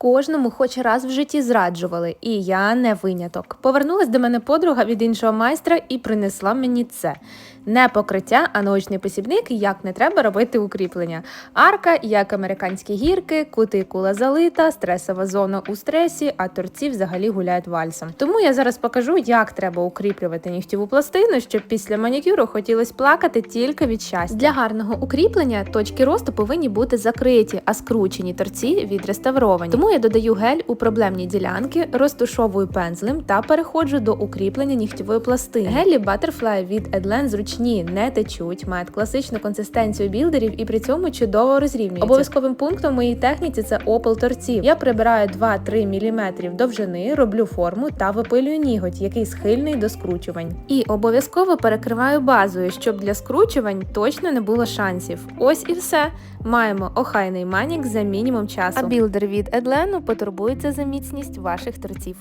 Кожному хоч раз в житті зраджували, і я не виняток. Повернулась до мене подруга від іншого майстра і принесла мені це. Не покриття, а наочний посібник, як не треба робити укріплення. Арка, як американські гірки, кутикула залита, стресова зона у стресі, а торці взагалі гуляють вальсом. Тому я зараз покажу, як треба укріплювати нігтєву пластину, щоб після манікюру хотілося плакати тільки від щастя. Для гарного укріплення точки росту повинні бути закриті, а скручені торці відреставровані. Тому я додаю гель у проблемні ділянки, розтушовую пензлем та переходжу до укріплення нігтєвої пластини. Гелі Butterfly від Edlen зручні, не течуть, мають класичну консистенцію білдерів і при цьому чудово розрівнюються. Обов'язковим пунктом моїй техніці це опал торців. Я прибираю 2-3 мм довжини, роблю форму та випилюю ніготь, який схильний до скручувань. І обов'язково перекриваю базою, щоб для скручувань точно не було шансів. Ось і все. Маємо охайний манік за мінімум часу. А білдер від Едлену потурбується за міцність ваших торців.